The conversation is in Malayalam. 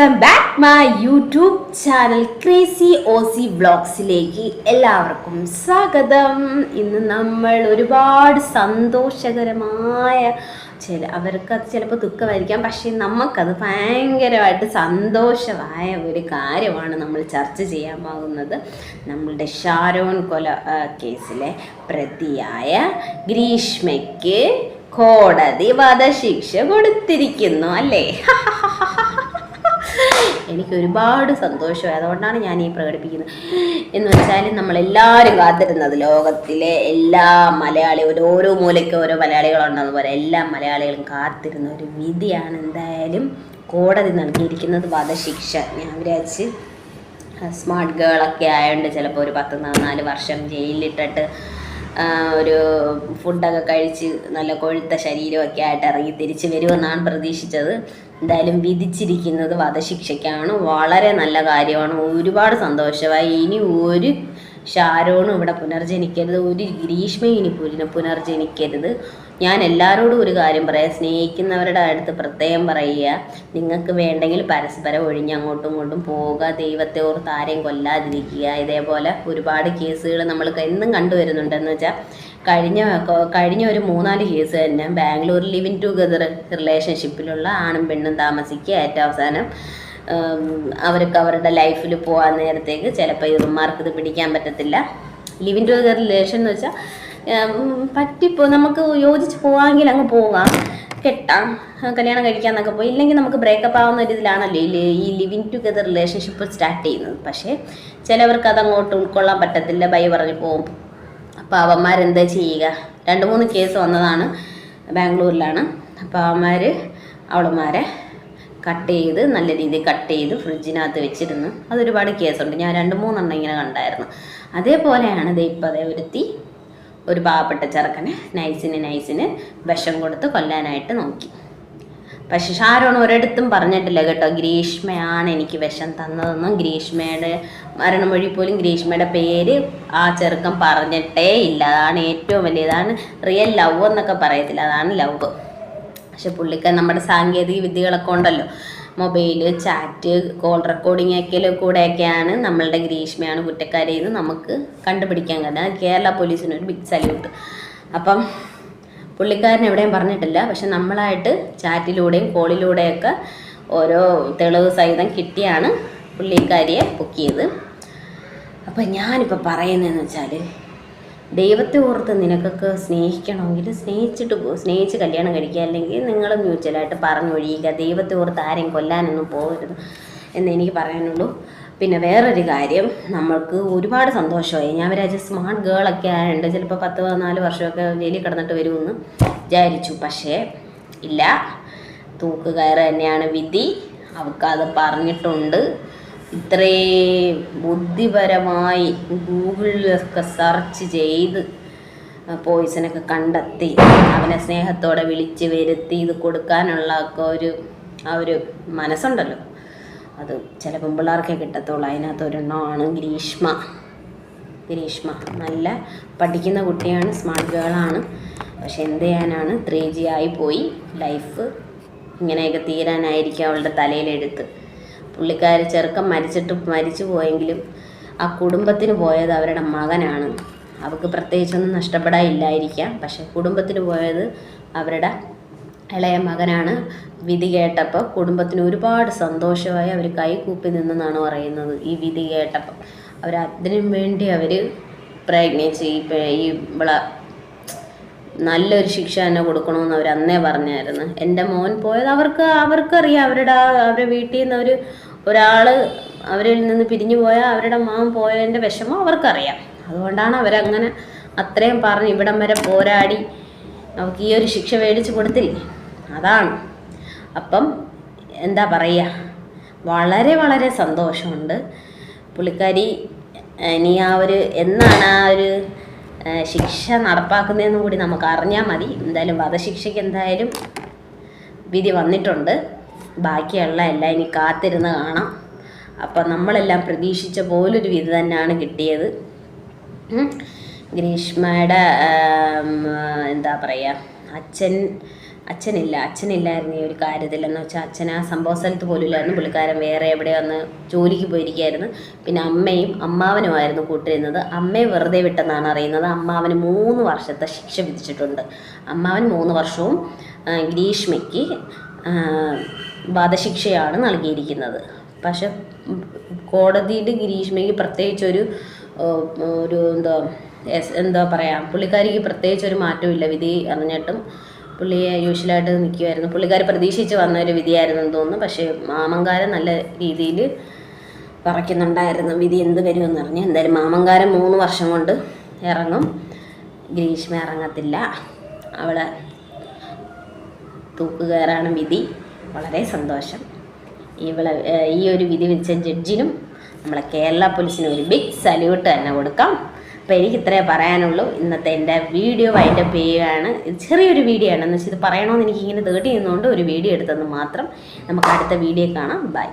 Welcome back my YouTube channel crazy Ozzy വ്ളോഗ്സിലേക്ക് എല്ലാവർക്കും സ്വാഗതം. ഇന്ന് നമ്മൾ ഒരുപാട് സന്തോഷകരമായ ചില അവർക്ക് അത് ചിലപ്പോൾ ദുഃഖമായിരിക്കാം പക്ഷേ നമുക്കത് ഭയങ്കരമായിട്ട് സന്തോഷമായ ഒരു കാര്യമാണ് നമ്മൾ ചർച്ച ചെയ്യാൻ പോകുന്നത്. നമ്മളുടെ ഷാരോൺ കൊല കേസിലെ പ്രതിയായ ഗ്രീഷ്മയ്ക്ക് കോടതി വധശിക്ഷ കൊടുത്തിരിക്കുന്നു അല്ലേ? എനിക്ക് ഒരുപാട് സന്തോഷമായി. അതുകൊണ്ടാണ് ഞാൻ ഈ പ്രകടിപ്പിക്കുന്നത്. എന്ന് വെച്ചാൽ നമ്മളെല്ലാവരും കാത്തിരുന്നത് ലോകത്തിലെ എല്ലാ മലയാളി ഓരോ മൂലയ്ക്ക് ഓരോ മലയാളികളുണ്ടെന്ന് പോലെ എല്ലാ മലയാളികളും കാത്തിരുന്ന ഒരു വിധിയാണ് എന്തായാലും കോടതി നൽകിയിരിക്കുന്നത് വധശിക്ഷ. ഞാൻ വിചാരിച്ച് സ്മാർട്ട് ഗേളൊക്കെ ആയതുകൊണ്ട് ചിലപ്പോൾ ഒരു പത്ത് നാല് വർഷം ജയിലിലിട്ടിട്ട് ഒരു ഫുഡൊക്കെ കഴിച്ച് നല്ല കൊഴുത്ത ശരീരമൊക്കെ ആയിട്ട് ഇറങ്ങി തിരിച്ചു വരുമെന്നാണ് പ്രതീക്ഷിച്ചത്. എന്തായാലും വിധിച്ചിരിക്കുന്നത് വധശിക്ഷയ്ക്കാണ്. വളരെ നല്ല കാര്യമാണ്. ഒരുപാട് സന്തോഷമായി. ഇനി ഒരു ഷാരോണും ഇവിടെ പുനർജനിക്കരുത് ഒരു ഗ്രീഷ്മയും ഇനി പുന പുനർജനിക്കരുത്. ഞാൻ എല്ലാവരോടും ഒരു കാര്യം പറയാം സ്നേഹിക്കുന്നവരുടെ അടുത്ത് പ്രത്യേകം പറയുക നിങ്ങൾക്ക് വേണ്ടെങ്കിൽ പരസ്പരം ഒഴിഞ്ഞ് അങ്ങോട്ടും ഇങ്ങോട്ടും പോവുക ദൈവത്തെ ഓർത്ത് ആരെയും കൊല്ലാതിരിക്കുക. ഇതേപോലെ ഒരുപാട് കേസുകൾ നമ്മൾ എന്നും കണ്ടുവരുന്നുണ്ടെന്ന് വെച്ചാൽ കഴിഞ്ഞ കഴിഞ്ഞ ഒരു മൂന്നാൽ കേസ് തന്നെ ബാംഗ്ലൂർ ലിവിങ് ടുഗദർ റിലേഷൻഷിപ്പിലുള്ള ആണും പെണ്ണും താമസിക്കുക ഏറ്റവും അവസാനം. അവർക്ക് അവരുടെ ലൈഫിൽ പോകാൻ നേരത്തേക്ക് ചിലപ്പോൾ ഇവന്മാർക്ക് ഇത് പിടിക്കാൻ പറ്റത്തില്ല. ലിവിങ് ടുഗദർ റിലേഷൻ എന്ന് വെച്ചാൽ പറ്റിപ്പോ നമുക്ക് യോജിച്ച് പോകാമെങ്കിൽ അങ്ങ് പോകാം. കെട്ടാം. കല്യാണം കഴിക്കാന്നൊക്കെ പോയി. ഇല്ലെങ്കിൽ നമുക്ക് ബ്രേക്കപ്പ് ആവുന്ന ഒരു ഇതിലാണല്ലോ ഈ ഈ ലിവിങ് ടുഗദർ റിലേഷൻഷിപ്പ് സ്റ്റാർട്ട് ചെയ്യുന്നത്. പക്ഷേ ചിലവർക്ക് അതങ്ങോട്ട് ഉൾക്കൊള്ളാൻ പറ്റത്തില്ല. ബൈ പറഞ്ഞു പോകും അപ്പോൾ അവന്മാരെന്താ ചെയ്യുക? രണ്ട് മൂന്ന് കേസ് വന്നതാണ്. ബാംഗ്ലൂരിലാണ്. അപ്പോൾ അവന്മാർ അവളമാരെ കട്ട് ചെയ്ത് നല്ല രീതിയിൽ കട്ട് ചെയ്ത് ഫ്രിഡ്ജിനകത്ത് വെച്ചിരുന്നു. അതൊരുപാട് കേസുണ്ട്. ഞാൻ രണ്ട് മൂന്നെണ്ണം ഇങ്ങനെ കണ്ടായിരുന്നു. അതേപോലെയാണ് ഇത് അതേ ഒരുത്തി ഒരു പാവപ്പെട്ട ചെറുക്കനെ നൈസിന് നൈസിന് വിഷം കൊടുത്ത് കൊല്ലാനായിട്ട് നോക്കി. പക്ഷെ ഷാരോൺ ഒരിടത്തും പറഞ്ഞിട്ടില്ല കേട്ടോ ഗ്രീഷ്മയാണ് എനിക്ക് വിഷം തന്നതെന്നും. ഗ്രീഷ്മയുടെ മരണമൊഴി പോലും ഗ്രീഷ്മയുടെ പേര് ആ ചെറുക്കൻ പറഞ്ഞിട്ടേ ഇല്ല. അതാണ് ഏറ്റവും വലിയ ഇതാണ്. റിയൽ ലവ് എന്നൊക്കെ പറയത്തില്ല. അതാണ് ലവ്. പക്ഷെ പുള്ളിക്ക് നമ്മുടെ സാങ്കേതിക വിദ്യകളൊക്കെ ഉണ്ടല്ലോ. മൊബൈൽ ചാറ്റ് കോൾ റെക്കോർഡിംഗ് ഒക്കെ കൂടെയൊക്കെയാണ് നമ്മളുടെ ഗ്രീഷ്മയാണ് കുറ്റക്കാരെന്ന് നമുക്ക് കണ്ടുപിടിക്കാൻ കഴിയും കേരള പോലീസിന് ഒരു ബിഗ് സല്യൂട്ട് അപ്പം പുള്ളിക്കാരൻ എവിടെയും പറഞ്ഞിട്ടില്ല. പക്ഷെ നമ്മളായിട്ട് ചാറ്റിലൂടെയും കോളിലൂടെയൊക്കെ ഓരോ തെളിവ് സഹിതം കിട്ടിയാണ് പുള്ളിക്കാരിയെ പൊക്കിയത്. അപ്പം ഞാനിപ്പോൾ പറയുന്നതെന്ന് വെച്ചാൽ ദൈവത്തെ ഓർത്ത് നിനക്കൊക്കെ സ്നേഹിക്കണമെങ്കിൽ സ്നേഹിച്ചിട്ട് പോ സ്നേഹിച്ച് കല്യാണം കഴിക്കുക. അല്ലെങ്കിൽ നിങ്ങൾ മ്യൂച്വലായിട്ട് പറഞ്ഞൊഴിയുക. ദൈവത്തെ ഓർത്ത് ആരെയും കൊല്ലാനൊന്നും പോകരുത് എന്ന് എനിക്ക് പറയാനുള്ളൂ. പിന്നെ വേറൊരു കാര്യം നമ്മൾക്ക് ഒരുപാട് സന്തോഷമായി. ഞാൻ വിചാരിച്ച സ്മാർട്ട് ഗേളൊക്കെ ആയതുകൊണ്ട് ചിലപ്പോൾ പത്ത് പതിനാല് വർഷമൊക്കെ ജയിലിൽ കിടന്നിട്ട് വരുമെന്ന് വിചാരിച്ചു. പക്ഷേ ഇല്ല. തൂക്കുകയറ് തന്നെയാണ് വിധി. അവൾക്കത് പറഞ്ഞിട്ടുണ്ട്. ഇത്രയും ബുദ്ധിപരമായി ഗൂഗിളിലൊക്കെ സെർച്ച് ചെയ്ത് പോയിസനൊക്കെ കണ്ടെത്തി. അവനെ സ്നേഹത്തോടെ വിളിച്ച് വരുത്തി ഇത് കൊടുക്കാനുള്ള ഒക്കെ ഒരു ആ ഒരു മനസ്സുണ്ടല്ലോ. അത് ചില പെമ്പിള്ളാർക്കേ കിട്ടത്തുള്ളൂ. അതിനകത്ത് ഒരെണ്ണമാണ് ഗ്രീഷ്മ. ഗ്രീഷ്മ നല്ല പഠിക്കുന്ന കുട്ടിയാണ് സ്മാർട്ട് ഗേളാണ്. പക്ഷെ എന്ത് ചെയ്യാനാണ്? ത്രീ ജി ആയി പോയി. ലൈഫ് ഇങ്ങനെയൊക്കെ തീരാനായിരിക്കും അവളുടെ തലയിലെടുത്ത് പുള്ളിക്കാരി ചെറുക്കൻ മരിച്ചിട്ട് മരിച്ചു പോയെങ്കിലും ആ കുടുംബത്തിന് പോയത് അവരുടെ മകനാണ്. അവർക്ക് പ്രത്യേകിച്ചൊന്നും നഷ്ടപ്പെടാനില്ലായിരിക്കാം. പക്ഷെ കുടുംബത്തിന് പോയത് അവരുടെ ഇളയ മകനാണ്. വിധി കേട്ടപ്പോൾ കുടുംബത്തിന് ഒരുപാട് സന്തോഷമായി അവർ കൈകൂപ്പി നിന്നെന്നാണ് പറയുന്നത് ഈ വിധി കേട്ടപ്പോൾ. അവർ അതിനും വേണ്ടി അവർ പ്രയത്നിച്ച് ഈ ഈ നല്ലൊരു ശിക്ഷ തന്നെ കൊടുക്കണമെന്ന് അവർ അന്നേ പറഞ്ഞായിരുന്നു. എന്റെ മോൻ പോയത് അവർക്ക് അവർക്കറിയാം. അവരുടെ അവരുടെ വീട്ടിൽ നിന്ന് ഒരു ഒരാൾ അവരിൽ നിന്ന് പിരിഞ്ഞു പോയാൽ അവരുടെ മാം പോയതിന്റെ വിഷമം അവർക്കറിയാം. അതുകൊണ്ടാണ് അവരങ്ങനെ അത്രയും പറഞ്ഞ് ഇവിടം വരെ പോരാടി നമുക്ക് ഈ ഒരു ശിക്ഷ മേടിച്ച് കൊടുത്തില്ലേ? അതാണ്. അപ്പം എന്താ പറയുക? വളരെ വളരെ സന്തോഷമുണ്ട്. പുള്ളിക്കാരി ഇനി ആ ഒരു എന്നാണ് ആ ഒരു ശിക്ഷ നടപ്പാക്കുന്നതെന്നും കൂടി നമുക്ക് അറിഞ്ഞാൽ മതി. എന്തായാലും വധശിക്ഷയ്ക്ക് എന്തായാലും വിധി വന്നിട്ടുണ്ട്. ബാക്കിയുള്ള എല്ലാം ഇനി കാത്തിരുന്ന് കാണാം. അപ്പം നമ്മളെല്ലാം പ്രതീക്ഷിച്ച പോലൊരു വിധി തന്നെയാണ് കിട്ടിയത്. ഗ്രീഷ്മയുടെ എന്താ പറയുക അച്ഛൻ അച്ഛനില്ല അച്ഛനില്ലായിരുന്നു ഈ ഒരു കാര്യത്തിൽ. എന്ന് വെച്ചാൽ അച്ഛൻ ആ സംഭവ സ്ഥലത്ത് പോലും ഇല്ലായിരുന്നു പുള്ളിക്കാരൻ വേറെ എവിടെ വന്ന് ജോലിക്ക് പോയിരിക്കുകയായിരുന്നു പിന്നെ അമ്മയും അമ്മാവനുമായിരുന്നു കൂട്ടിരുന്നത്. അമ്മയെ വെറുതെ വിട്ടെന്നാണ് അറിയുന്നത്. അമ്മാവന് മൂന്ന് വർഷത്തെ ശിക്ഷ വിധിച്ചിട്ടുണ്ട്. അമ്മാവൻ മൂന്ന് വർഷവും ഗ്രീഷ്മയ്ക്ക് വധശിക്ഷയാണ് നൽകിയിരിക്കുന്നത്. പക്ഷെ കോടതിയുടെ ഗ്രീഷ്മയ്ക്ക് പ്രത്യേകിച്ചൊരു ഒരു എന്താ എന്താ പറയുക പുള്ളിക്കാരിക്ക് പ്രത്യേകിച്ചൊരു മാറ്റമില്ല വിധി അറിഞ്ഞിട്ടും പുള്ളിയെ യൂഷ്വലായിട്ട് നിൽക്കുമായിരുന്നു പുള്ളിക്കാർ പ്രതീക്ഷിച്ച് വന്ന ഒരു വിധിയായിരുന്നു എന്ന് തോന്നുന്നു. പക്ഷേ മാമങ്കാരൻ നല്ല രീതിയിൽ പറയ്ക്കുന്നുണ്ടായിരുന്നു വിധി എന്ത് വരുമെന്ന് പറഞ്ഞു എന്തായാലും മാമങ്കാരൻ മൂന്ന് വർഷം കൊണ്ട് ഇറങ്ങും. ഗ്രീഷ്മ ഇറങ്ങത്തില്ല. അവളെ തൂക്കുകയറാണ് വിധി. വളരെ സന്തോഷം. ഇവളെ ഈ ഒരു വിധി വെച്ച ജഡ്ജിനും നമ്മളെ കേരള പോലീസിനും ഒരു ബിഗ് സല്യൂട്ട് തന്നെ കൊടുക്കാം. അപ്പോൾ എനിക്ക് ഇത്രേ പറയാനുള്ളൂ. ഇന്നത്തെ എന്റെ വീഡിയോ വൈൻഡപ്പ് ചെയ്യുകയാണ് ചെറിയൊരു വീഡിയോ ആണ്. എന്ന് വെച്ചാൽ ഇത് പറയണമെന്ന് എനിക്ക് ഇങ്ങനെ തേട്ടി നിന്നുകൊണ്ട് ഒരു വീഡിയോ എടുത്തെന്ന് മാത്രം നമുക്ക് അടുത്ത വീഡിയോ കാണാം. ബൈ